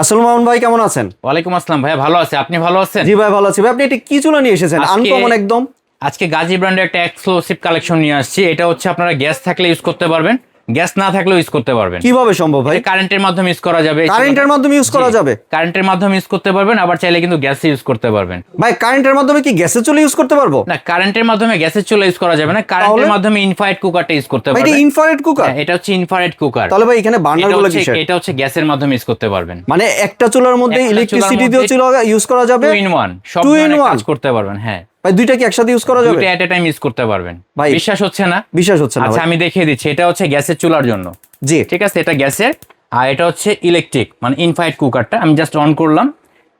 আসসালামু মামুন ভাই কেমন আছেন? ওয়ালাইকুম আসসালাম ভাইয়া ভালো আছে। আপনি ভালো আছেন? জি ভাই ভালো আছি। ভাই আপনি এটা কি চুলা নিয়ে এসেছেন? আনকমন একদম। আজকে গাজী ব্র্যান্ডের একটা এক্সক্লুসিভ কালেকশন নিয়ে আসছি। এটা হচ্ছে আপনারা গ্যাস থাকলে ইউজ করতে পারবেন। গ্যাস না থাকলেও ইউজ করতে পারবেন। কীভাবে সম্ভব ভাই? কারেন্টের মাধ্যমে ইউজ করা যাবে কারেন্টের মাধ্যমে ইউজ করা যাবে? কারেন্টের মাধ্যমে ইউজ করতে পারবেন আবার চাইলে কিন্তু গ্যাস ইউজ করতে পারবেন। ভাই কারেন্টের মাধ্যমে কি গ্যাসের চুলা ইউজ করতে পারব? না কারেন্টের মাধ্যমে গ্যাসের চুলা ইউজ করা যাবে না কারেন্টের মাধ্যমে ইনফ্রারেড কুকারটা ইউজ করতে ভাই এটা পারবেন। ইনফ্রারেড কুকার এটা হচ্ছে ইনফ্রারেড কুকার তাহলে ভাই এখানে বার্নারগুলো কিসের? এটা হচ্ছে গ্যাসের মাধ্যমে ইউজ করতে পারবেন। মানে একটা চুলার মধ্যে ইলেকট্রিসিটি দিয়েও মধ্যে চুলা ইউজ করা যাবে? টু ইন ওয়ান সব কাজ করতে পারবেন হ্যাঁ। ভাই দুইটা কি একসাথে ইউজ করা যাবে? এট এ টাইম ইউজ করতে পারবেন। ভাই- বিশ্বাস হচ্ছে না? বিশ্বাস হচ্ছে না আচ্ছা আমি দেখিয়ে দিচ্ছি এটা হচ্ছে গ্যাসের চুলার জন্য। জি। ঠিক আছে এটা গ্যাসের আর এটা হচ্ছে ইলেকট্রিক মানে ইনফাইট কুকারটা আমি জাস্ট অন করলাম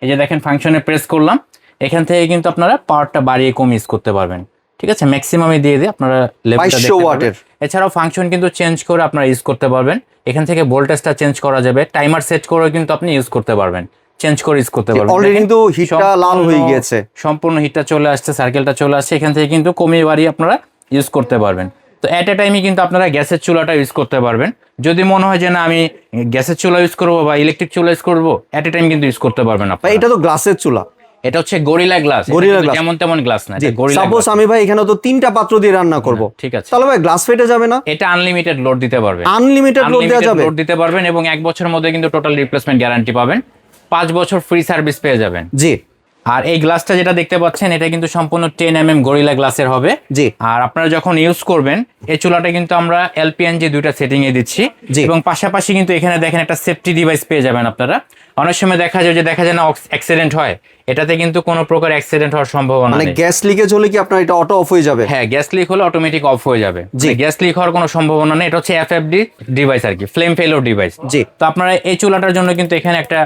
এই যে দেখেন ফাংশনে প্রেস করলাম এখান থেকে কিন্তু আপনারা পাওয়ারটা বাড়িয়ে কম ইউজ করতে পারবেন। ঠিক আছে ম্যাক্সিমামে দিয়ে দিয়ে আপনারা লেভেলটা 2200 দেখতে ওয়াটের। এছাড়াও ফাংশন কিন্তু চেঞ্জ করে আপনারা ইউজ করতে পারবেন। এখান থেকে ভোল্টেজটা চেঞ্জ করা যাবে টাইমার সেট করেও কিন্তু আপনি ইউজ করতে পারবেন। চেঞ্জ করে ইউজ করতে পারবেন। অলরেডি কিন্তু হিটটা লাল হয়ে গিয়েছে। সম্পূর্ণ হিটটা চলে আসছে সার্কেলটা চলে আসছে এখান থেকে কিন্তু কমিয়ে বাড়িয়ে আপনারা ইউজ করতে পারবেন। তো অ্যাট এ টাইমে কিন্তু আপনারা গ্যাসের চুলাটা ইউজ করতে পারবেন। যদি মনে হয় যে না আমি গ্যাসের চুলা ইউজ করব বা ইলেকট্রিক চুলা ইউজ করব অ্যাট এ টাইম কিন্তু ইউজ করতে পারবেন আপনারা। এটা তো গ্লাসের চুলা। এটা হচ্ছে গরিলা গ্লাস Gorilla glass। যেমন তেমন গ্লাস না এটা গরিলা সাপোজ আমি ভাই এখানে তো তিনটা পাত্র দিয়ে রান্না করব। ঠিক আছে। তাহলে ভাই গ্লাস ফেটে যাবে না? এটা আনলিমিটেড লোড দিতে পারবেন আনলিমিটেড লোড দেওয়া যাবে? লোড দিতে পারবেন এবং এক বছরের মধ্যে কিন্তু টোটাল রিপ্লেসমেন্ট গ্যারান্টি পাবেন। পাঁচ বছর ফ্রি সার্ভিস পেয়ে যাবেন। জি। আর এই গ্লাসটা যেটা দেখতে পাচ্ছেন এটা কিন্তু সম্পূর্ণ টেন এম এম গরিলা গ্লাসের হবে। জি। আর আপনারা যখন ইউজ করবেন এই চুলাটা কিন্তু আমরা এলপিএনজি দুইটা সেটিং এ দিচ্ছি। জি। এবং পাশাপাশি কিন্তু এখানে দেখেন একটা সেফটি ডিভাইস পেয়ে যাবেন আপনারা। অনেক সময় দেখা যায় যে দেখা যায় না অ্যাক্সিডেন্ট হয়। এটাতে কিন্তু কোনো প্রকার অ্যাক্সিডেন্ট হওয়ার সম্ভাবনা মানে গ্যাস লিকেজ হলে কি আপনার এটা অটো অফ হয়ে যাবে? হ্যাঁ গ্যাস লিক হলে অটোমেটিক অফ হয়ে যাবে। জি। গ্যাস লিক হওয়ার কোনো সম্ভাবনা নেই। এটা হচ্ছে এফএফডি ডিভাইস আর কি ফ্লেম ফেলোর ডিভাইস জি। তো আপনারা এই চুলাটার জন্য কিন্তু এখানে একটা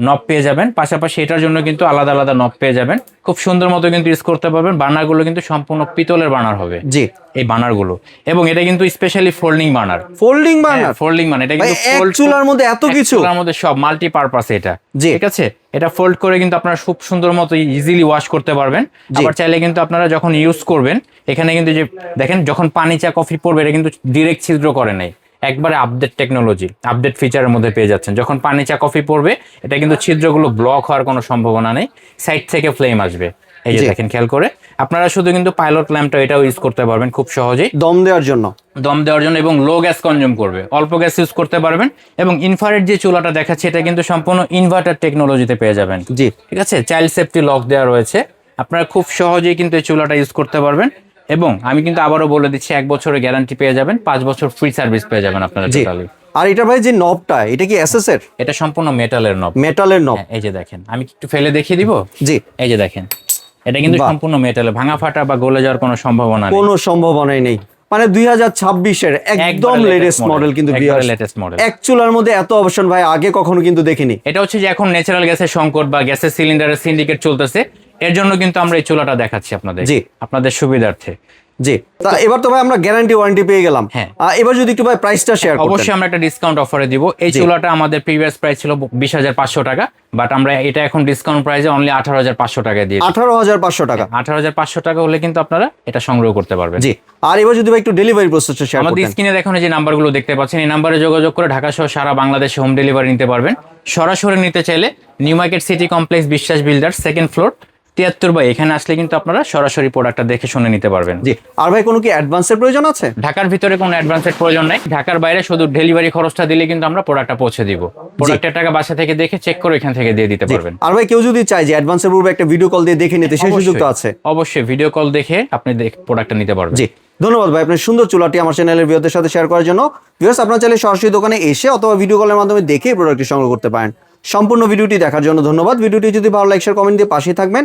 নব পেয়ে যাবেন। পাশাপাশি এটার জন্য কিন্তু আলাদা আলাদা নব পেয়ে যাবেন। খুব সুন্দর মতো কিন্তু ইউজ করতে পারবেন। বার্নারগুলো কিন্তু সম্পূর্ণ পিতলের বানার হবে। জি। এই বার্নারগুলো এবং এটা কিন্তু specially folding burner. Folding burner? Folding মানে এটা কিন্তু fold- চুলার মধ্যে এত কিছু? চুলার মধ্যে সব মাল্টি পারপাস এটা। জি। ঠিক আছে? এটা ফোল্ড করে কিন্তু আপনারা খুব সুন্দর মতো ইজিলি ওয়াশ করতে পারবেন। আবার চাইলে কিন্তু আপনারা যখন ইউজ করবেন এখানে কিন্তু যে দেখেন যখন পানি চা কফি পড়বে এটা কিন্তু ডিরেক্ট ছিদ্র করে নাই। একবারে আপডেট টেকনোলজি আপডেট ফিচারের মধ্যে পেয়ে যাচ্ছেন। যখন পানি চা কফি পড়বে এটা কিন্তু ছিদ্রগুলো ব্লক হওয়ার কোনো সম্ভাবনা নেই সাইড থেকে ফ্লেম আসবে। এই যে দেখেন খেয়াল করে। আপনারা শুধু কিন্তু পাইলট ল্যাম্পটা এটাও ইউজ করতে পারবেন খুব সহজেই। দম দেওয়ার জন্য। দম দেওয়ার জন্য এবং লো গ্যাস কনজিউম করবে। অল্প গ্যাস ইউজ করতে পারবেন এবং ইনফ্রারেড যে চুলাটা দেখাচ্ছে এটা কিন্তু সম্পূর্ণ ইনভার্টার টেকনোলজিতে পেয়ে যাবেন। জি। ঠিক আছে? চাইল্ড সেফটি লক দেওয়া রয়েছে। আপনারা খুব সহজেই কিন্তু এই চুলাটা ইউজ করতে পারবেন। এবং আমি কিন্তু আবারও বলে দিচ্ছি এক বছরের গ্যারান্টি পেয়ে যাবেন পাঁচ বছর ফ্রি সার্ভিস পেয়ে যাবেন আপনারা টোটালি আর এটা ভাই যে নবটা এটা কি এসএস এর? এটা সম্পূর্ণ মেটালের নব মেটালের নব এই যে দেখেন আমি একটু ফেলে দেখিয়ে দিব? জি। এই যে দেখেন এটা কিন্তু সম্পূর্ণ মেটালে ভাঙা ফাটা বা গলে যাওয়ার কোনো সম্ভাবনা নেই। কোনো সম্ভাবনাই নেই। মানে দুই হাজার ছাব্বিশের একদম লেটেস্ট মডেল কিন্তু viewers। এক চুলার মধ্যে এত অপশন ভাই আগে কখনো কিন্তু দেখিনি। এটা হচ্ছে যে এখন ন্যাচারাল গ্যাসের সংকট বা গ্যাসের সিলিন্ডারের সিন্ডিকেট চলতেছে। এর জন্য কিন্তু আমরা এই চুলাটা দেখাচ্ছি আপনাদের জি। আপনাদের সুবিধার্থে। জি। তা এবার তো ভাই আমরা গ্যারান্টি ওয়ারেন্টি পেয়ে গেলাম। হ্যাঁ। এবার যদি একটু ভাই প্রাইসটা শেয়ার অবশ্যই আমরা একটা ডিসকাউন্ট অফারে দিব। এই। চুলাটা আমাদের প্রিভিয়াস প্রাইস ছিল বিশ হাজার পাঁচশো টাকা বাট আমরা এটা এখন ডিসকাউন্ট প্রাইসে অনলি আঠারো হাজার পাঁচশো টাকায় দিয়ে আঠারো হাজার পাঁচশো টাকা। আঠারো হাজার পাঁচশো টাকা হলে কিন্তু আপনারা এটা সংগ্রহ করতে পারবেন। জি। আর এবার যদি ভাই একটু ডেলিভারি প্রসেসটা শেয়ার আমাদের স্ক্রিনে দেখানো যে নাম্বারগুলো দেখতে পাচ্ছেন এই নাম্বারে যোগাযোগ করে ঢাকা সহ সারা বাংলাদেশে হোম ডেলিভারি নিতে পারবেন। সরাসরি নিতে চাইলে New Market City Complex Biswas builder second floor তিয়াত্তর বাই এখানে আসলে কিন্তু আপনারা সরাসরি প্রোডাক্টটা দেখে শুনে নিতে পারবেন। জি। আর ভাই কোনো কি অ্যাডভান্সের প্রয়োজন আছে? ঢাকার ভিতরে কোনো অ্যাডভান্সের প্রয়োজন নাই। ঢাকার বাইরে শুধু ডেলিভারি খরচটা দিলে কিন্তু আমরা প্রোডাক্টটা পৌঁছে দিব। প্রোডাক্টের টাকা বাসা থেকে দেখে চেক করে এখান থেকে দিয়ে দিতে পারবেন। আর ভাই কেউ যদি চায় যে অ্যাডভান্সের পূর্বে একটা ভিডিও কল দিয়ে দেখে নিতে সেই সুযোগ তো আছে? অবশ্যই ভিডিও কল দেখে আপনি প্রোডাক্টটা নিতে পারবেন। জি। ধন্যবাদ ভাই আপনার সুন্দর চুলাটি আমার চ্যানেলের ভিউদের সাথে শেয়ার করার জন্য। ভিউয়ার্স আপনার চাইলে সরাসরি দোকানে এসে অথবা ভিডিও কলের মাধ্যমে দেখে প্রোডাক্টটি সংগ্রহ করতে পারেন। সম্পূর্ণ ভিডিওটি দেখার জন্য ধন্যবাদ। ভিডিওটি যদি ভালো লাইক শেয়ার কমেন্ট দিয়ে পাশে থাকবেন।